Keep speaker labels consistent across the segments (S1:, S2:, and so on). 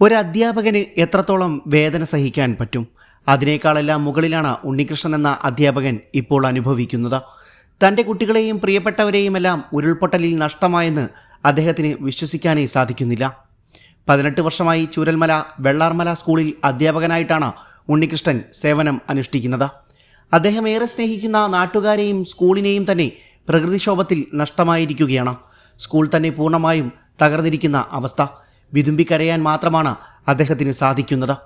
S1: ഒരു അധ്യാപകന് എത്രത്തോളം വേദന സഹിക്കാൻ പറ്റും? അതിനേക്കാളെല്ലാം മുകളിലാണ് ഉണ്ണികൃഷ്ണൻ എന്ന അധ്യാപകൻ ഇപ്പോൾ അനുഭവിക്കുന്നത്. തന്റെ കുട്ടികളെയും പ്രിയപ്പെട്ടവരെയുമെല്ലാം ഉരുൾപൊട്ടലിൽ നഷ്ടമായെന്ന് അദ്ദേഹത്തിന് വിശ്വസിക്കാനേ സാധിക്കുന്നില്ല. പതിനെട്ട് വർഷമായി ചൂരൽമല വെള്ളാർമല സ്കൂളിൽ അധ്യാപകനായിട്ടാണ് ഉണ്ണികൃഷ്ണൻ സേവനം അനുഷ്ഠിക്കുന്നത്. അദ്ദേഹം ഏറെ സ്നേഹിക്കുന്ന നാട്ടുകാരെയും സ്കൂളിനെയും തന്നെ പ്രകൃതിക്ഷോഭത്തിൽ നഷ്ടമായിരിക്കുകയാണ്. സ്കൂൾ തന്നെ പൂർണമായും തകർന്നിരിക്കുന്ന അവസ്ഥ. വിതുമ്പിക്കരയാൻ മാത്രമാണ് അദ്ദേഹത്തിന് സാധിക്കുന്നത്.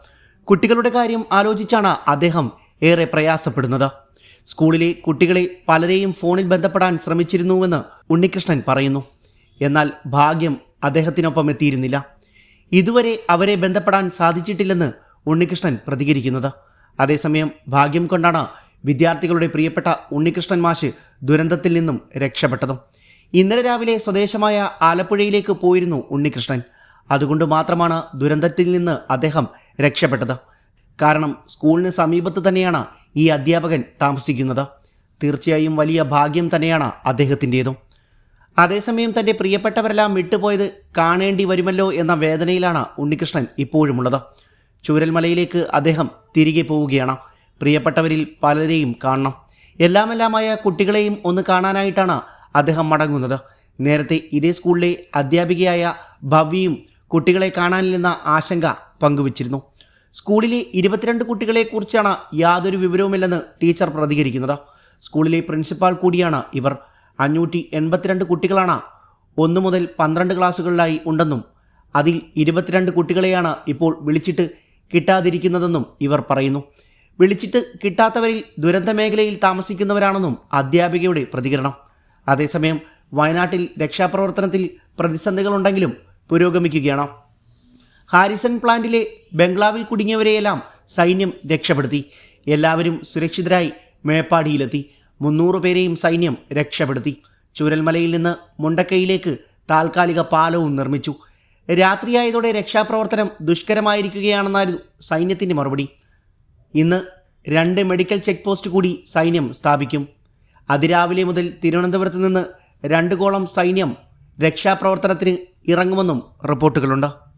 S1: കുട്ടികളുടെ കാര്യം ആലോചിച്ചാണ് അദ്ദേഹം ഏറെ പ്രയാസപ്പെടുന്നത്. സ്കൂളിലെ കുട്ടികളെ പലരെയും ഫോണിൽ ബന്ധപ്പെടാൻ ശ്രമിച്ചിരുന്നുവെന്ന് ഉണ്ണികൃഷ്ണൻ പറയുന്നു. എന്നാൽ ഭാഗ്യം അദ്ദേഹത്തിനൊപ്പം എത്തിയിരുന്നില്ല. ഇതുവരെ അവരെ ബന്ധപ്പെടാൻ സാധിച്ചിട്ടില്ലെന്ന് ഉണ്ണികൃഷ്ണൻ പ്രതികരിക്കുന്നത്. അതേസമയം ഭാഗ്യം കൊണ്ടാണ് വിദ്യാർത്ഥികളുടെ പ്രിയപ്പെട്ട ഉണ്ണികൃഷ്ണൻ മാഷ് ദുരന്തത്തിൽ നിന്നും രക്ഷപ്പെട്ടതും. ഇന്നലെ രാവിലെ സ്വദേശമായ ആലപ്പുഴയിലേക്ക് പോയിരുന്നു ഉണ്ണികൃഷ്ണൻ. അതുകൊണ്ട് മാത്രമാണ് ദുരന്തത്തിൽ നിന്ന് അദ്ദേഹം രക്ഷപ്പെട്ടത്. കാരണം സ്കൂളിന് സമീപത്ത് തന്നെയാണ് ഈ അധ്യാപകൻ താമസിക്കുന്നത്. തീർച്ചയായും വലിയ ഭാഗ്യം തന്നെയാണ് അദ്ദേഹത്തിന്റേതും. അതേസമയം തന്റെ പ്രിയപ്പെട്ടവരെല്ലാം വിട്ടുപോയത് കാണേണ്ടി വരുമല്ലോ എന്ന വേദനയിലാണ് ഉണ്ണികൃഷ്ണൻ ഇപ്പോഴുമുള്ളത്. ചൂരൽമലയിലേക്ക് അദ്ദേഹം തിരികെ പോവുകയാണ്. പ്രിയപ്പെട്ടവരിൽ പലരെയും കാണണം. എല്ലാമെല്ലാമായ കുട്ടികളെയും ഒന്ന് കാണാനായിട്ടാണ് അദ്ദേഹം മടങ്ങുന്നത്. നേരത്തെ ഇതേ സ്കൂളിലെ അധ്യാപികയായ ഭവ്യയും കുട്ടികളെ കാണാനില്ലെന്ന ആശങ്ക പങ്കുവച്ചിരുന്നു. സ്കൂളിലെ ഇരുപത്തിരണ്ട് കുട്ടികളെക്കുറിച്ചാണ് യാതൊരു വിവരവുമില്ലെന്ന് ടീച്ചർ പ്രതികരിക്കുന്നത്. സ്കൂളിലെ പ്രിൻസിപ്പാൾ കൂടിയാണ് ഇവർ. അഞ്ഞൂറ്റി എൺപത്തിരണ്ട് കുട്ടികളാണ് ഒന്ന് മുതൽ പന്ത്രണ്ട് ക്ലാസ്സുകളിലായി ഉണ്ടെന്നും അതിൽ ഇരുപത്തിരണ്ട് കുട്ടികളെയാണ് ഇപ്പോൾ വിളിച്ചിട്ട് കിട്ടാതിരിക്കുന്നതെന്നും ഇവർ പറയുന്നു. വിളിച്ചിട്ട് കിട്ടാത്തവരിൽ ദുരന്ത മേഖലയിൽ താമസിക്കുന്നവരാണെന്നും അധ്യാപികയുടെ പ്രതികരണം. അതേസമയം വയനാട്ടിൽ രക്ഷാപ്രവർത്തനത്തിൽ പ്രതിസന്ധികളുണ്ടെങ്കിലും പുരോഗമിക്കുകയാണ്. ഹാരിസൺ പ്ലാന്റിലെ ബംഗ്ലാവിൽ കുടുങ്ങിയവരെയെല്ലാം സൈന്യം രക്ഷപ്പെടുത്തി. എല്ലാവരും സുരക്ഷിതരായി മേപ്പാടിയിലെത്തി. മുന്നൂറ് പേരെയും സൈന്യം രക്ഷപ്പെടുത്തി. ചുരൽമലയിൽ നിന്ന് മുണ്ടക്കൈയിലേക്ക് താൽക്കാലിക പാലവും നിർമ്മിച്ചു. രാത്രിയായതോടെ രക്ഷാപ്രവർത്തനം ദുഷ്കരമായിരിക്കുകയാണെന്നായിരുന്നു സൈന്യത്തിന്റെ മറുപടി. ഇന്ന് രണ്ട് മെഡിക്കൽ ചെക്ക് പോസ്റ്റ് കൂടി സൈന്യം സ്ഥാപിക്കും. അതിരാവിലെ മുതൽ തിരുവനന്തപുരത്ത് നിന്ന് രണ്ട് കോളം സൈന്യം രക്ഷാപ്രവർത്തനത്തിന് ഇറങ്ങുമെന്നും റിപ്പോർട്ടുകളുണ്ട്.